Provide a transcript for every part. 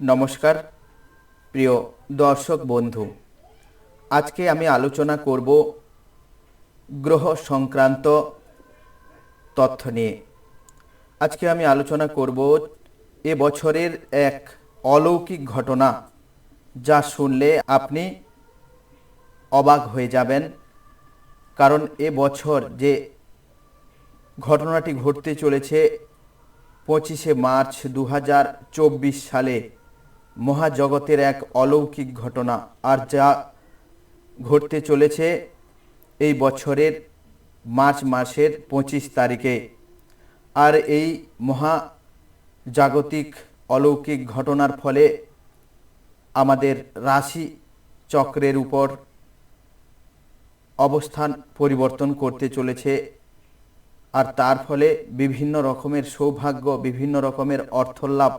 নমস্কার, প্রিয় দর্শক বন্ধু। আজকে আমি আলোচনা করব গ্রহ সংক্রান্ত তথ্য নিয়ে। আজকে আমি আলোচনা করব এ বছরের এক অলৌকিক ঘটনা যা শুনলে আপনি অবাক হয়ে যাবেন। কারণ এ বছর যে ঘটনাটি ঘটতে চলেছে, পঁচিশে মার্চ দু হাজার চব্বিশ সালে মহাজগতের এক অলৌকিক ঘটনা আর যা ঘটতে চলেছে এই বছরের মার্চ মাসের পঁচিশ তারিখে। আর এই মহা জাগতিক অলৌকিক ঘটনার ফলে আমাদের রাশি চক্রের উপর অবস্থান পরিবর্তন করতে চলেছে। আর তার ফলে বিভিন্ন রকমের সৌভাগ্য, বিভিন্ন রকমের অর্থলাভ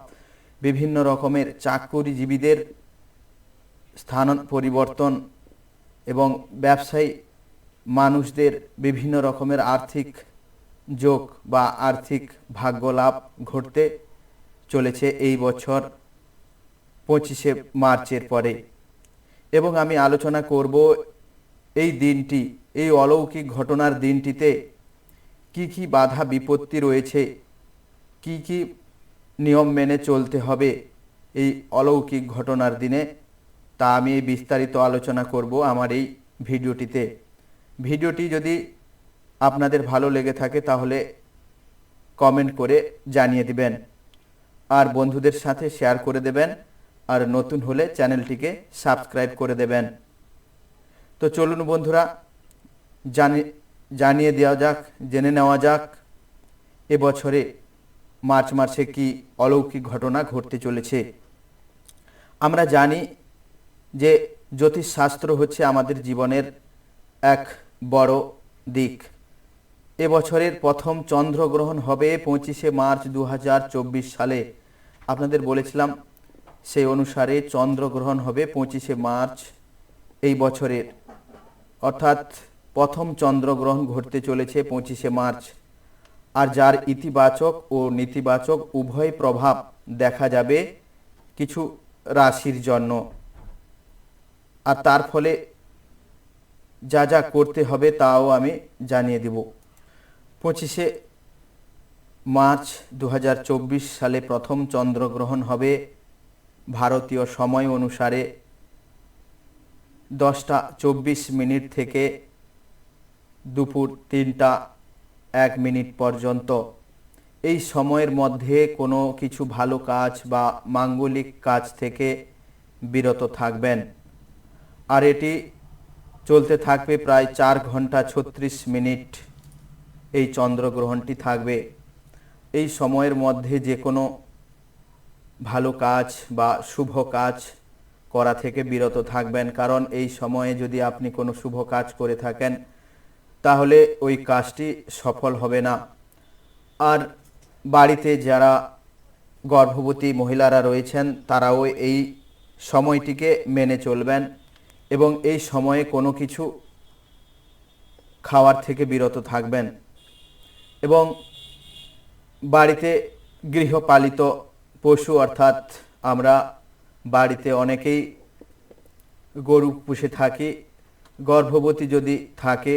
বিভিন্ন রকমের চাকরিজীবীদের স্থান পরিবর্তন এবং ব্যবসায়ী মানুষদের বিভিন্ন রকমের আর্থিক যোগ বা আর্থিক ভাগ্য লাভ ঘটতে চলেছে এই বছর পঁচিশে মার্চের পরে। এবং আমি আলোচনা করব এই দিনটি, এই অলৌকিক ঘটনার দিনটিতে কি কি বাধা বিপত্তি রয়েছে, কি কি নিয়ম মেনে চলতে হবে। এই অলৌকিক ঘটনার দিনে তা আমি বিস্তারিত আলোচনা করব আমার এই ভিডিওটিতে। ভিডিওটি যদি আপনাদের ভালো লেগে থাকে তাহলে কমেন্ট করে জানিয়ে দিবেন। আর বন্ধুদের সাথে শেয়ার করে দেবেন। আর নতুন হলে চ্যানেলটিকে সাবস্ক্রাইব করে দেবেন। তো চলুন বন্ধুরা, জানি, জানিয়ে দেওয়া যাক, জেনে নেওয়া যাক। এবছরে মার্চ মাসে কি অলৌকিক ঘটনা ঘটতে চলেছে? আমরা জানি যে জ্যোতিষশাস্ত্র হচ্ছে আমাদের জীবনের এক বড় দিক। এবছরের প্রথম চন্দ্রগ্রহণ হবে পঁচিশে মার্চ দু হাজার চব্বিশ সালে। আপনাদের বলেছিলাম, সেই অনুসারে চন্দ্রগ্রহণ হবে পঁচিশে মার্চ এই বছরের। অর্থাৎ প্রথম চন্দ্রগ্রহণ ঘটতে চলেছে পঁচিশে মার্চ। আর যার ইতিবাচক ও নেতিবাচক উভয় প্রভাব দেখা যাবে কিছু রাশির জন্য। আর তার ফলে যা যা করতে হবে তাও আমি জানিয়ে দেব। পঁচিশে মার্চ দু হাজার চব্বিশ সালে প্রথম চন্দ্রগ্রহণ হবে ভারতীয় সময় অনুসারে দশটা চব্বিশ মিনিট থেকে দুপুর তিনটা এক মিনিট পর্যন্ত। এই সময়ের মধ্যে কোনো কিছু ভালো কাজ বা মাঙ্গলিক কাজ থেকে বিরত থাকবেন। আর এটি চলতে থাকবে প্রায় চার ঘণ্টা ছত্রিশ মিনিট। এই চন্দ্রগ্রহণটি থাকবে। এই সময়ের মধ্যে যে কোনো ভালো কাজ বা শুভ কাজ করা থেকে বিরত থাকবেন। কারণ এই সময়ে যদি আপনি কোনো শুভ কাজ করে থাকেন তাহলে ওই কাজটি সফল হবে না। আর বাড়িতে যারা গর্ভবতী মহিলারা রয়েছেন, তারাও এই সময়টিকে মেনে চলবেন এবং এই সময়ে কোনো কিছু খাওয়ার থেকে বিরত থাকবেন এবং বাড়িতে গৃহপালিত পশু, অর্থাৎ আমরা বাড়িতে অনেকেই গরু পুষে থাকি। গর্ভবতী যদি থাকে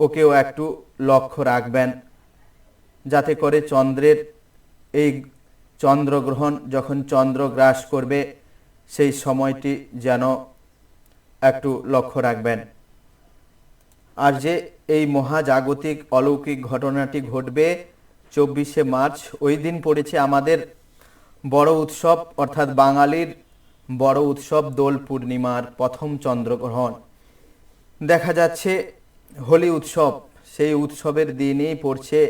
ওকেও একটু লক্ষ্য রাখবেন যাতে করে চন্দ্রের এই চন্দ্রগ্রহণ যখন চন্দ্র গ্রাস করবে, সেই সময়টি যেন একটু লক্ষ্য রাখবেন। আর যে এই মহাজাগতিক অলৌকিক ঘটনাটি ঘটবে, চব্বিশে মার্চ, ওই দিন পড়েছে আমাদের বড় উৎসব, অর্থাৎ বাঙালির বড় উৎসব দোল পূর্ণিমার প্রথম চন্দ্রগ্রহণ। দেখা যাচ্ছে হোলি উৎসব, সেই উৎসবের দিনই পড়ছে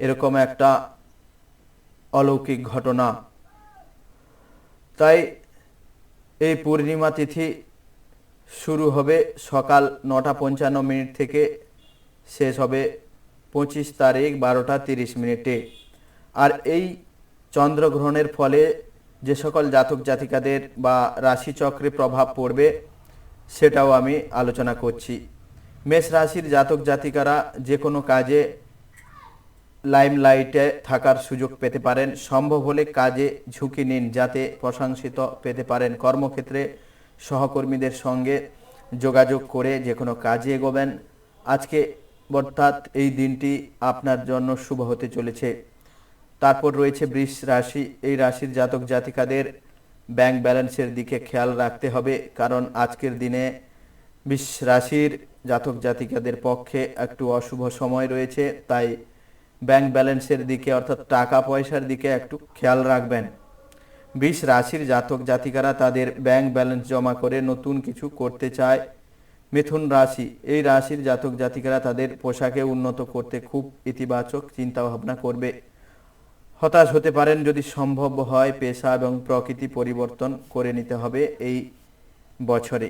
এরকম একটা অলৌকিক ঘটনা। তাই এই পূর্ণিমা তিথি শুরু হবে সকাল নটা পঞ্চান্ন মিনিট থেকে, শেষ হবে পঁচিশ তারিখ বারোটা তিরিশ মিনিটে। আর এই চন্দ্রগ্রহণের ফলে যে সকল জাতক জাতিকাদের বা রাশিচক্রে প্রভাব পড়বে, সেটাও আমি আলোচনা করছি। মেষ রাশির জাতক জাতিকারা যে কোনো কাজে লাইমলাইটে থাকার সুযোগ পেতে পারেন। সম্ভব হলে কাজে ঝুঁকি নিন, যাতে প্রশংসিত পেতে পারেন। কর্মক্ষেত্রে সহকর্মীদের সঙ্গে যোগাযোগ করে যে কোনো কাজে এগোবেন। আজকে অর্থাৎ এই দিনটি আপনার জন্য শুভ হতে চলেছে। তারপর রয়েছে বৃষ রাশি। এই রাশির জাতক জাতিকাদের ব্যাংক ব্যালেন্সের দিকে খেয়াল রাখতে হবে, কারণ আজকের দিনে বৃষ রাশির জাতক জাতিকাদের পক্ষে একটু অশুভ সময় রয়েছে, তাই ব্যাংক ব্যালেন্সের দিকে অর্থাৎ টাকা পয়সার দিকে একটু খেয়াল রাখবেন। বৃষ রাশির জাতক জাতিকারা তাদের ব্যাংক ব্যালেন্স জমা করে নতুন কিছু করতে চায়। মিথুন রাশি, এই রাশির জাতক জাতিকারা তাদের পোশাকে উন্নত করতে খুব ইতিবাচক চিন্তা ভাবনা করবে। হতাশ হতে পারেন যদি সম্ভব হয়, পেশা এবং প্রকৃতি পরিবর্তন করে নিতে হবে এই বছরে।